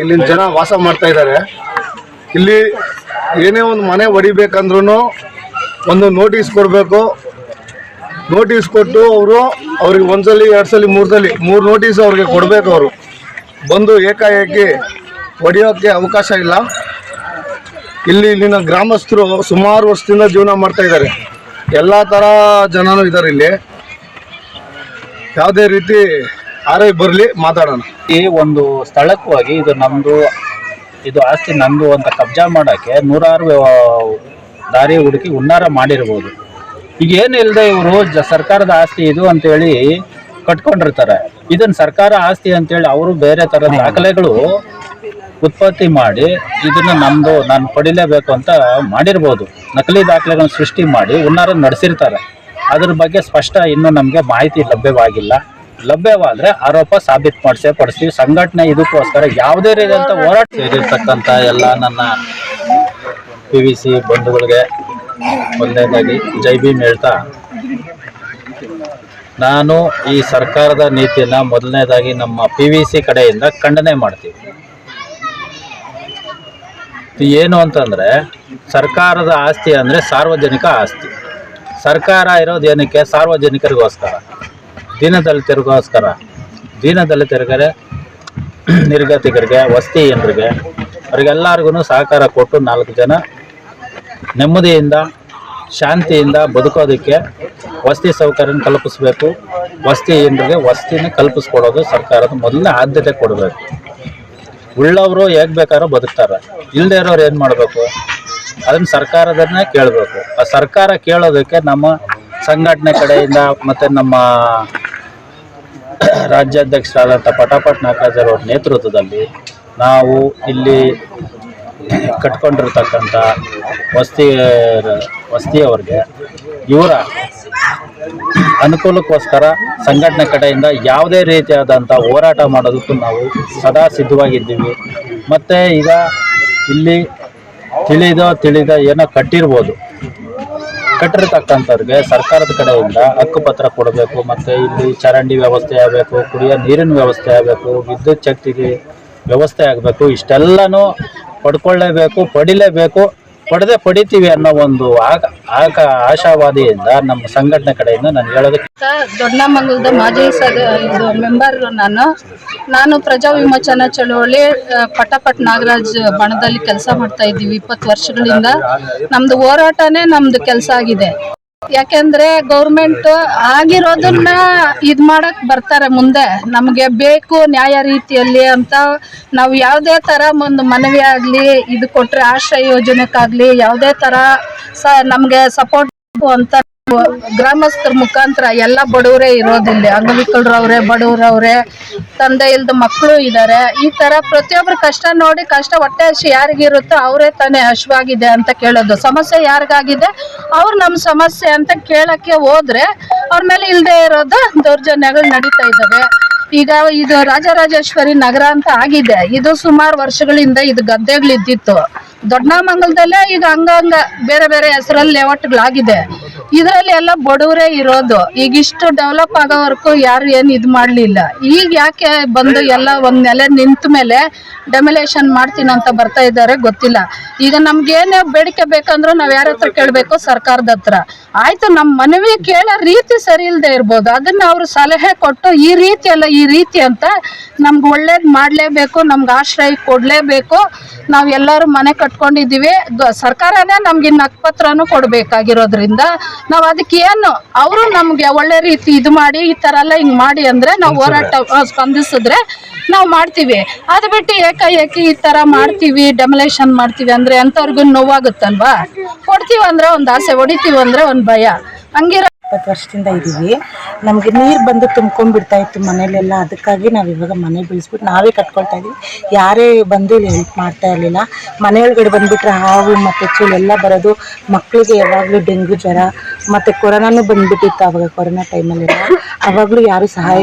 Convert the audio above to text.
ಇಲ್ಲಿನ ಜನ ವಾಸ ಮಾಡ್ತಾ ಇದ್ದಾರೆ. ಇಲ್ಲಿ ಏನೇ ಒಂದು ಮನೆ ಹೊಡಿಬೇಕಂದ್ರೂ ಒಂದು ನೋಟಿಸ್ ಕೊಡಬೇಕು. ನೋಟಿಸ್ ಕೊಟ್ಟು ಅವರು ಅವ್ರಿಗೆ ಒಂದ್ಸಲಿ ಎರಡು ಸಲ ಮೂರು ಸಲ ಮೂರು ನೋಟಿಸ್ ಅವ್ರಿಗೆ ಕೊಡಬೇಕು ಅವರು. ಬಂದು ಏಕಾಏಕಿ ಹೊಡೆಯೋಕ್ಕೆ ಅವಕಾಶ ಇಲ್ಲ. ಇಲ್ಲಿ ಇಲ್ಲಿನ ಗ್ರಾಮಸ್ಥರು ಸುಮಾರು ವರ್ಷದಿಂದ ಜೀವನ ಮಾಡ್ತಾ ಇದ್ದಾರೆ. ಎಲ್ಲ ಥರ ಜನನೂ ಇದ್ದಾರೆ ಇಲ್ಲಿ. ಯಾವುದೇ ರೀತಿ ಆರೈ ಬರಲಿ ಮಾತಾಡೋಣ. ಈ ಒಂದು ಸ್ಥಳಕ್ಕೆ ಹೋಗಿ ಇದು ನಮ್ದು ಇದು ಆಸ್ತಿ ನಂದು ಅಂತ ಕಬ್ಜಾ ಮಾಡೋಕ್ಕೆ ನೂರಾರು ದಾರಿ ಹುಡುಕಿ ಹುನ್ನಾರ ಮಾಡಿರ್ಬೋದು. ಈಗ ಏನು ಇಲ್ಲದೆ ಇವರು ಜ ಸರ್ಕಾರದ ಆಸ್ತಿ ಇದು ಅಂತೇಳಿ ಕಟ್ಕೊಂಡಿರ್ತಾರೆ. ಇದನ್ನ ಸರ್ಕಾರ ಆಸ್ತಿ ಅಂತೇಳಿ ಅವರು ಬೇರೆ ಥರದ ದಾಖಲೆಗಳು ಉತ್ಪತ್ತಿ ಮಾಡಿ ಇದನ್ನ ನಮ್ದು ನಾನು ಪಡಿಲೇಬೇಕು ಅಂತ ಮಾಡಿರ್ಬೋದು. ನಕಲಿ ದಾಖಲೆಗಳನ್ನ ಸೃಷ್ಟಿ ಮಾಡಿ ಹುನ್ನಾರ ನಡೆಸಿರ್ತಾರೆ. ಅದ್ರ ಬಗ್ಗೆ ಸ್ಪಷ್ಟ ಇನ್ನೂ ನಮಗೆ ಮಾಹಿತಿ ಲಭ್ಯವಾಗಿಲ್ಲ. ಲಭ್ಯವಾದ್ರೆ ಆರೋಪ ಸಾಬೀತು ಮಾಡಿಸೇ ಪಡಿಸ್ತೀವಿ ಸಂಘಟನೆ ಇದಕ್ಕೋಸ್ಕರ ಯಾವುದೇ ರೀತಿಯಂತ ಹೋರಾಟ ಸೇರಿರ್ತಕ್ಕಂಥ ಎಲ್ಲ ನನ್ನ ಪಿ ವಿ ಸಿ ಬಂಧುಗಳಿಗೆ ಒಂದನೇದಾಗಿ ಜೈ ಭೀಮ್ ಹೇಳ್ತಾ, ನಾನು ಈ ಸರ್ಕಾರದ ನೀತಿಯನ್ನು ಮೊದಲನೇದಾಗಿ ನಮ್ಮ ಪಿ ವಿ ಸಿ ಕಡೆಯಿಂದ ಖಂಡನೆ ಮಾಡ್ತೀವಿ. ಏನು ಅಂತಂದರೆ, ಸರ್ಕಾರದ ಆಸ್ತಿ ಅಂದರೆ ಸಾರ್ವಜನಿಕ ಆಸ್ತಿ. ಸರ್ಕಾರ ಇರೋದು ಏನಕ್ಕೆ? ಸಾರ್ವಜನಿಕರಿಗೋಸ್ಕರ. ದೀನದಲಿತರಿಗೋಸ್ಕರ ದೀನದಲಿತರಿಗೆ ನಿರ್ಗತಿಕರಿಗೆ ವಸ್ತಿಯನ್ರಿಗೆ ಅವರಿಗೆಲ್ಲರಿಗೂ ಸಹಕಾರ ಕೊಟ್ಟು ನಾಲ್ಕು ಜನ ನೆಮ್ಮದಿಯಿಂದ, ಶಾಂತಿಯಿಂದ ಬದುಕೋದಕ್ಕೆ ವಸತಿ ಸೌಕರ್ಯನ ಕಲ್ಪಿಸಬೇಕು. ವಸತಿ ಜನರಿಗೆ ವಸತಿನ ಕಲ್ಪಿಸ್ಕೊಡೋದು ಸರ್ಕಾರದ ಮೊದಲನೇ ಆದ್ಯತೆ ಕೊಡಬೇಕು. ಉಳ್ಳವರು ಹೇಗೆ ಬೇಕಾದ್ರೂ ಬದುಕ್ತಾರೆ. ಇಲ್ಲದೆ ಇರೋರು ಏನು ಮಾಡಬೇಕು? ಅದನ್ನು ಸರ್ಕಾರದನ್ನೇ ಕೇಳಬೇಕು. ಆ ಸರ್ಕಾರ ಕೇಳೋದಕ್ಕೆ ನಮ್ಮ ಸಂಘಟನೆ ಕಡೆಯಿಂದ ಮತ್ತೆ ನಮ್ಮ ರಾಜ್ಯಾಧ್ಯಕ್ಷರಾದಂಥ ಪಟಾಪಟ್ ನಾಗರಾಜ್ ಅವರ ನೇತೃತ್ವದಲ್ಲಿ ನಾವು ಇಲ್ಲಿ ಕಟ್ಕೊಂಡಿರ್ತಕ್ಕಂಥ ವಸ್ತಿ, ವಸ್ತಿಯವ್ರಿಗೆ ಇವರ ಅನುಕೂಲಕ್ಕೋಸ್ಕರ ಸಂಘಟನೆ ಕಡೆಯಿಂದ ಯಾವುದೇ ರೀತಿಯಾದಂಥ ಹೋರಾಟ ಮಾಡೋದಕ್ಕೂ ನಾವು ಸದಾ ಸಿದ್ಧವಾಗಿದ್ದೀವಿ. ಮತ್ತು ಈಗ ಇಲ್ಲಿ ತಿಳಿದೋ, ತಿಳಿದ ಏನೋ ಕಟ್ಟಿರ್ಬೋದು. ಕಟ್ಟಿರ್ತಕ್ಕಂಥವ್ರಿಗೆ ಸರ್ಕಾರದ ಕಡೆಯಿಂದ ಹಕ್ಕುಪತ್ರ ಕೊಡಬೇಕು, ಮತ್ತು ಇಲ್ಲಿ ಚರಂಡಿ ವ್ಯವಸ್ಥೆ ಆಗಬೇಕು, ಕುಡಿಯೋ ನೀರಿನ ವ್ಯವಸ್ಥೆ ಆಗಬೇಕು, ವಿದ್ಯುತ್ ಶಕ್ತಿಗೆ ವ್ಯವಸ್ಥೆ ಆಗಬೇಕು, ಇಷ್ಟೆಲ್ಲನೂ ಪಡ್ಕೊಳ್ಳೇಬೇಕು, ಪಡಿಲೇಬೇಕು. ಪಡೆದೇ ಪಡಿತೀವಿ ಅನ್ನೋ ಒಂದು ಆಗ ಆಶಾವಾದಿಯಿಂದ ನಮ್ಮ ಸಂಘಟನೆ ಕಡೆಯಿಂದ ನಾನು ಹೇಳೋದಕ್ಕೆ ದೊಡ್ಡಮಂಗಲದ ಮಾಜಿ ಸದ, ಇದು ಮೆಂಬರ್ ನಾನು. ನಾನು ಪ್ರಜಾ ವಿಮೋಚನಾ ಚಳುವಳಿ ಪಟಪಟ್ ನಾಗರಾಜ್ ಬಣದಲ್ಲಿ ಕೆಲಸ ಮಾಡ್ತಾ ಇದ್ದೀವಿ ಇಪ್ಪತ್ತು ವರ್ಷಗಳಿಂದ. ನಮ್ದು ಹೋರಾಟನೇ ನಮ್ದು ಕೆಲಸ ಆಗಿದೆ. ಯಾಕೆಂದ್ರೆ ಗೌರ್ಮೆಂಟ್ ಆಗಿರೋದನ್ನ ಇದ್ ಮಾಡಕ್ ಬರ್ತಾರೆ ಮುಂದೆ. ನಮ್ಗೆ ಬೇಕು ನ್ಯಾಯ ರೀತಿಯಲ್ಲಿ ಅಂತ ನಾವು ಯಾವುದೇ ತರ ಒಂದು ಮನವಿ ಆಗ್ಲಿ, ಇದು ಕೊಟ್ರೆ ಆಶ್ರಯ ಯೋಜನೆಕ್ಕಾಗ್ಲಿ, ಯಾವುದೇ ತರ ಸ ನಮ್ಗೆ ಸಪೋರ್ಟ್ ಅಂತ ಗ್ರಾಮಸ್ಥರ ಮುಖಾಂತರ ಎಲ್ಲ ಬಡವರೇ ಇರೋದಿಲ್ಲ ಅಂಗವಿಕಲರವ್ರೆ, ಬಡವರವ್ರೆ, ತಂದೆ ಇಲ್ದ ಮಕ್ಕಳು ಇದ್ದಾರೆ ಈ ತರ ಪ್ರತಿಯೊಬ್ರು ಕಷ್ಟ ನೋಡಿ ಕಷ್ಟ ಹೊಟ್ಟೆ ಹಸಿ ಯಾರಿಗಿರುತ್ತೋ ಅವರೇ ತಾನೇ ಹಶ್ವಾಗಿದೆ ಅಂತ ಕೇಳೋದು. ಸಮಸ್ಯೆ ಯಾರಿಗಾಗಿದೆ? ಅವ್ರು ನಮ್ಮ ಸಮಸ್ಯೆ ಅಂತ ಕೇಳಕ್ಕೆ ಹೋದ್ರೆ ಅವ್ರ ಮೇಲೆ ಇಲ್ಲದೆ ಇರೋದು ದೌರ್ಜನ್ಯಗಳು ನಡೀತಾ ಇದ್ದಾವೆ ಈಗ ಇದು ರಾಜರಾಜೇಶ್ವರಿ ನಗರ ಅಂತ ಆಗಿದೆ. ಇದು ಸುಮಾರು ವರ್ಷಗಳಿಂದ ಇದು ಗದ್ದೆಗಳಿದ್ದಿತ್ತು ದೊಡ್ಡಮಂಗಲದಲ್ಲೇ ಈಗ ಹಂಗಂಗ ಬೇರೆ ಬೇರೆ ಹೆಸರಲ್ಲಿ ಲೇಔಟ್ಗಳಾಗಿದೆ ಇದರಲ್ಲಿ ಎಲ್ಲ ಬಡವರೇ ಇರೋದು. ಈಗ ಇಷ್ಟು ಡೆವಲಪ್ ಆಗೋವರೆಗೂ ಯಾರು ಏನು ಇದು ಮಾಡಲಿಲ್ಲ. ಈಗ ಯಾಕೆ ಬಂದು ಎಲ್ಲ ಒಂದ್ ನೆಲೆ ನಿಂತ ಮೇಲೆ ಡೆಮಲೇಷನ್ ಮಾಡ್ತೀನಿ ಅಂತ ಬರ್ತಾ ಇದ್ದಾರೆ ಗೊತ್ತಿಲ್ಲ. ಈಗ ನಮ್ಗೇನೇ ಬೇಡಿಕೆ ಬೇಕಂದ್ರೂ ನಾವು ಯಾರ ಹತ್ರ ಕೇಳಬೇಕು ಸರ್ಕಾರದ ಹತ್ರ. ಆಯ್ತು ನಮ್ಮ ಮನವಿ ಕೇಳೋ ರೀತಿ ಸರಿ ಇಲ್ದೆ ಇರ್ಬೋದು. ಅದನ್ನ ಅವರು ಸಲಹೆ ಕೊಟ್ಟು ಈ ರೀತಿ ಅಲ್ಲ, ಈ ರೀತಿ ಅಂತ ನಮ್ಗೆ ಒಳ್ಳೇದು ಮಾಡಲೇಬೇಕು, ನಮ್ಗೆ ಆಶ್ರಯ ಕೊಡಲೇಬೇಕು. ನಾವು ಎಲ್ಲರೂ ಮನೆ ಕಟ್ಕೊಂಡಿದ್ದೀವಿ. ಸರ್ಕಾರನೇ ನಮ್ಗೆ ಇನ್ನು ಪತ್ರನು ಕೊಡಬೇಕಾಗಿರೋದ್ರಿಂದ ನಾವು ಅದಕ್ಕೆ ಏನು ಅವರು ನಮಗೆ ಒಳ್ಳೆ ರೀತಿ ಇದು ಮಾಡಿ ಈ ಥರ ಎಲ್ಲ ಹಿಂಗೆ ಮಾಡಿ ಅಂದರೆ ನಾವು ಹೋರಾಟ ಸ್ಪಂದಿಸಿದ್ರೆ ನಾವು ಮಾಡ್ತೀವಿ. ಅದು ಬಿಟ್ಟು ಏಕಾಏಕಿ ಈ ಥರ ಮಾಡ್ತೀವಿ ಡೆಮಲೇಷನ್ ಮಾಡ್ತೀವಿ ಅಂದರೆ ಅಂಥವ್ರಿಗೂ ನೋವಾಗುತ್ತಲ್ವಾ? ಕೊಡ್ತೀವಿ ಅಂದ್ರೆ ಒಂದು ಆಸೆ ಹೊಡಿತೀವಿ ಅಂದ್ರೆ ಒಂದು ಭಯ. ಹಂಗಿರೋ ಇಪ್ಪತ್ತು ವರ್ಷದಿಂದ ಇದ್ದೀವಿ ನಮಗೆ ನೀರು ಬಂದು ತುಂಬ್ಕೊಂಡ್ಬಿಡ್ತಾ ಇತ್ತು ಮನೇಲೆಲ್ಲ. ಅದಕ್ಕಾಗಿ ನಾವು ಇವಾಗ ಮನೆ ಬೆಳೆಸ್ಬಿಟ್ಟು ನಾವೇ ಕಟ್ಕೊಳ್ತಾ ಇದ್ದೀವಿ ಯಾರೇ ಬಂದು ಇಲ್ಲಿ ಹೆಲ್ಪ್ ಮಾಡ್ತಾ ಇರಲಿಲ್ಲ. ಮನೆ ಒಳಗಡೆ ಬಂದುಬಿಟ್ರೆ ಹಾವು ಮತ್ತು ಎಲ್ಲ ಬರೋದು. ಮಕ್ಕಳಿಗೆ ಯಾವಾಗಲೂ ಡೆಂಗ್ಯೂ ಜ್ವರ ಮತ್ತು ಕೊರೋನಾನು ಬಂದ್ಬಿಟ್ಟಿತ್ತು ಅವಾಗ ಕೊರೋನಾ ಟೈಮಲ್ಲೆಲ್ಲ ಅವಾಗಲೂ ಯಾರೂ ಸಹಾಯ